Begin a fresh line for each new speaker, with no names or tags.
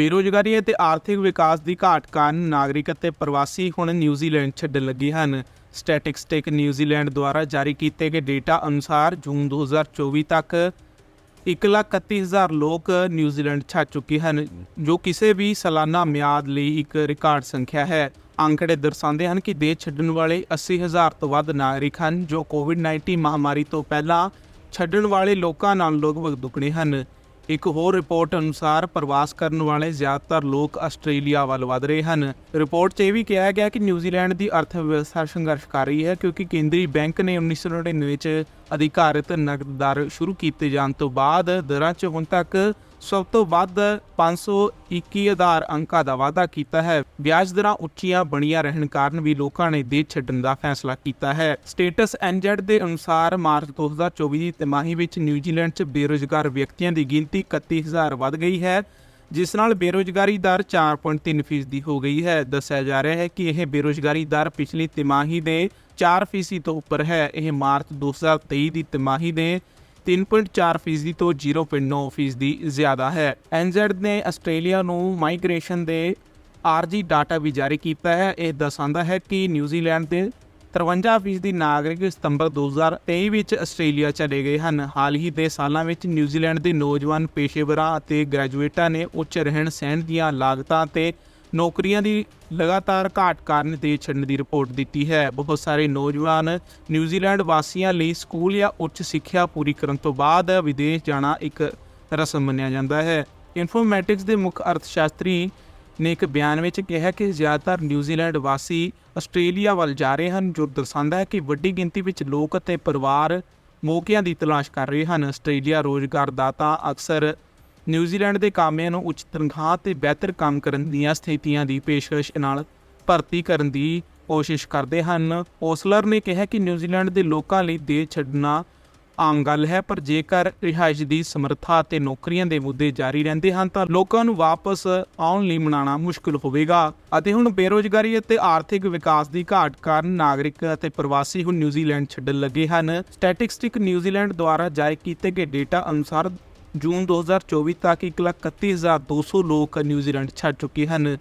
ਬੇਰੋਜ਼ਗਾਰੀ ਅਤੇ ਆਰਥਿਕ ਵਿਕਾਸ ਦੀ ਘਾਟ ਕਾਰਨ ਨਾਗਰਿਕ ਅਤੇ ਪ੍ਰਵਾਸੀ ਹੁਣ ਨਿਊਜ਼ੀਲੈਂਡ ਛੱਡਣ ਲੱਗੇ ਹਨ। ਸਟੈਟਿਸਟਿਕ ਨਿਊਜ਼ੀਲੈਂਡ ਦੁਆਰਾ ਜਾਰੀ ਕੀਤੇ ਗਏ ਡੇਟਾ ਅਨੁਸਾਰ ਜੂਨ 2024 ਤੱਕ 131000 ਲੋਕ ਨਿਊਜ਼ੀਲੈਂਡ ਛੱਡ ਚੁੱਕੇ ਹਨ, ਜੋ ਕਿਸੇ ਵੀ ਸਾਲਾਨਾ ਮਿਆਦ ਲਈ ਇੱਕ ਰਿਕਾਰਡ ਸੰਖਿਆ ਹੈ। ਅੰਕੜੇ ਦਰਸਾਉਂਦੇ ਹਨ ਕਿ ਦੇਸ਼ ਛੱਡਣ ਵਾਲੇ 80000 ਤੋਂ ਵੱਧ ਨਾਗਰਿਕ ਹਨ, ਜੋ ਕੋਵਿਡ-19 ਮਹਾਮਾਰੀ ਤੋਂ ਪਹਿਲਾਂ ਛੱਡਣ ਵਾਲੇ ਲੋਕਾਂ ਨਾਲ ਲਗਭਗ ਦੁੱਗਣੇ ਹਨ। ਇੱਕ ਹੋਰ ਰਿਪੋਰਟ ਅਨੁਸਾਰ ਪ੍ਰਵਾਸ ਕਰਨ ਵਾਲੇ ਜ਼ਿਆਦਾਤਰ ਲੋਕ ਆਸਟ੍ਰੇਲੀਆ ਵੱਲ ਵਧ ਰਹੇ ਹਨ। ਰਿਪੋਰਟ 'ਚ ਇਹ ਵੀ ਕਿਹਾ ਗਿਆ ਕਿ ਨਿਊਜ਼ੀਲੈਂਡ ਦੀ ਅਰਥ ਵਿਵਸਥਾ ਸੰਘਰਸ਼ ਕਰ ਰਹੀ ਹੈ ਕਿਉਂਕਿ ਕੇਂਦਰੀ ਬੈਂਕ ਨੇ 1999 'ਚ ਅਧਿਕਾਰਿਤ ਨਕਦ ਦਰ ਸ਼ੁਰੂ ਕੀਤੇ ਜਾਣ ਤੋਂ ਬਾਅਦ ਦਰਾਂ 'ਚ ਹੁਣ ਤੱਕ ਸਭ ਤੋਂ ਵੱਧ 521 ਆਧਾਰ ਅੰਕਾਂ ਦਾ ਵਾਅਦਾ ਕੀਤਾ ਹੈ। ਵਿਆਜ ਦਰਾਂ ਉੱਚੀਆਂ ਬਣੀਆਂ ਰਹਿਣ ਕਾਰਨ ਵੀ ਲੋਕਾਂ ਨੇ ਦੇਸ਼ ਛੱਡਣ ਦਾ ਫੈਸਲਾ ਕੀਤਾ ਹੈ। ਸਟੇਟਸ ਐਨਜ਼ੈਡ ਦੇ ਅਨੁਸਾਰ ਮਾਰਚ 2024 ਦੀ ਤਿਮਾਹੀ ਵਿੱਚ ਨਿਊਜ਼ੀਲੈਂਡ 'ਚ ਬੇਰੁਜ਼ਗਾਰ ਵਿਅਕਤੀਆਂ ਦੀ ਗਿਣਤੀ 31000 ਵੱਧ ਗਈ ਹੈ, ਜਿਸ ਨਾਲ ਬੇਰੁਜ਼ਗਾਰੀ ਦਰ 4.3% ਫੀਸਦੀ ਹੋ ਗਈ ਹੈ। ਦੱਸਿਆ ਜਾ ਰਿਹਾ ਹੈ ਕਿ ਇਹ ਬੇਰੁਜ਼ਗਾਰੀ ਦਰ ਪਿਛਲੀ ਤਿਮਾਹੀ ਦੇ 4% ਫੀਸਦੀ ਤੋਂ ਉੱਪਰ ਹੈ। ਇਹ ਮਾਰਚ 2023 ਦੀ ਤਿਮਾਹੀ ਦੇ 3.4 ਫੀਸਦੀ ਤੋਂ 0.9 ਫੀਸਦੀ ਜ਼ਿਆਦਾ ਹੈ। ਐਨਜ਼ੈਡ ਨੇ ਆਸਟ੍ਰੇਲੀਆ ਨੂੰ ਮਾਈਗ੍ਰੇਸ਼ਨ ਦੇ ਆਰਜੀ ਡਾਟਾ ਵੀ ਜਾਰੀ ਕੀਤਾ ਹੈ। ਇਹ ਦਰਸਾਉਂਦਾ ਹੈ ਕਿ ਨਿਊਜ਼ੀਲੈਂਡ ਦੇ 53 ਫੀਸਦੀ ਨਾਗਰਿਕ ਸਤੰਬਰ 2023 ਵਿੱਚ ਆਸਟ੍ਰੇਲੀਆ ਚਲੇ ਗਏ ਹਨ। ਹਾਲ ਹੀ ਦੇ ਸਾਲਾਂ ਵਿੱਚ ਨਿਊਜ਼ੀਲੈਂਡ ਦੇ ਨੌਜਵਾਨ ਪੇਸ਼ੇਵਰਾਂ ਅਤੇ ਗ੍ਰੈਜੂਏਟਾਂ ਨੇ ਉੱਚ ਰਹਿਣ ਸਹਿਣ ਦੀਆਂ ਲਾਗਤਾਂ ਤੇ ਨੌਕਰੀਆਂ ਦੀ ਲਗਾਤਾਰ ਘਾਟ ਕਾਰਨ ਦੇਸ਼ ਛੱਡਣ ਦੀ ਰਿਪੋਰਟ ਦਿੱਤੀ ਹੈ। ਬਹੁਤ ਸਾਰੇ ਨੌਜਵਾਨ ਨਿਊਜ਼ੀਲੈਂਡ ਵਾਸੀਆਂ ਲਈ ਸਕੂਲ ਜਾਂ ਉੱਚ ਸਿੱਖਿਆ ਪੂਰੀ ਕਰਨ ਤੋਂ ਬਾਅਦ ਵਿਦੇਸ਼ ਜਾਣਾ ਇੱਕ ਰਸਮ ਮੰਨਿਆ ਜਾਂਦਾ ਹੈ। ਇਨਫੋਰਮੈਟਿਕਸ ਦੇ ਮੁੱਖ ਅਰਥਸ਼ਾਸਤਰੀ ਨੇ ਇੱਕ ਬਿਆਨ ਵਿੱਚ ਕਿਹਾ ਕਿ ਜ਼ਿਆਦਾਤਰ ਨਿਊਜ਼ੀਲੈਂਡ ਵਾਸੀ ਆਸਟ੍ਰੇਲੀਆ ਵੱਲ ਜਾ ਰਹੇ ਹਨ, ਜੋ ਦਰਸਾਉਂਦਾ ਹੈ ਕਿ ਵੱਡੀ ਗਿਣਤੀ ਵਿੱਚ ਲੋਕ ਅਤੇ ਪਰਿਵਾਰ ਮੌਕਿਆਂ ਦੀ ਤਲਾਸ਼ ਕਰ ਰਹੇ ਹਨ। ਆਸਟ੍ਰੇਲੀਆ ਰੋਜ਼ਗਾਰ ਦਾਤਾ ਅਕਸਰ ਨਿਊਜ਼ੀਲੈਂਡ ਦੇ ਕਾਮਿਆਂ ਨੂੰ ਉੱਚ ਤਨਖਾਹ ਤੇ ਬਿਹਤਰ ਕੰਮ ਕਰਨ ਦੀਆਂ ਸਥਿਤੀਆਂ ਦੀ ਪੇਸ਼ਕਸ਼ ਨਾਲ ਭਰਤੀ ਕਰਨ ਦੀ ਕੋਸ਼ਿਸ਼ ਕਰਦੇ ਹਨ। ਓਸਲਰ ਨੇ ਕਿਹਾ ਕਿ ਨਿਊਜ਼ੀਲੈਂਡ ਦੇ ਲੋਕਾਂ ਲਈ ਦੇਸ਼ ਛੱਡਣਾ ਆਮ ਗੱਲ ਹੈ, ਪਰ ਜੇਕਰ ਰਿਹਾਇਸ਼ ਦੀ ਸਮਰੱਥਾ ਅਤੇ ਨੌਕਰੀਆਂ ਦੇ ਮੁੱਦੇ ਜਾਰੀ ਰਹਿੰਦੇ ਹਨ, ਤਾਂ ਲੋਕਾਂ ਨੂੰ ਵਾਪਸ ਆਉਣ ਲਈ ਮਨਾਉਣਾ ਮੁਸ਼ਕਲ ਹੋਵੇਗਾ। ਅਤੇ ਹੁਣ ਬੇਰੋਜ਼ਗਾਰੀ ਅਤੇ ਆਰਥਿਕ ਵਿਕਾਸ ਦੀ ਘਾਟ ਕਾਰਨ ਨਾਗਰਿਕ ਅਤੇ ਪ੍ਰਵਾਸੀ ਹੁਣ ਨਿਊਜ਼ੀਲੈਂਡ ਛੱਡਣ ਲੱਗੇ ਹਨ। ਸਟੈਟਿਸਟਿਕ ਨਿਊਜ਼ੀਲੈਂਡ ਦੁਆਰਾ ਜਾਰੀ ਕੀਤੇ ਗਏ ਡੇਟਾ ਅਨੁਸਾਰ ਜੂਨ 2024 ਤੱਕ 131200 ਲੋਕ ਨਿਊਜ਼ੀਲੈਂਡ ਛੱਡ ਚੁੱਕੇ ਹਨ।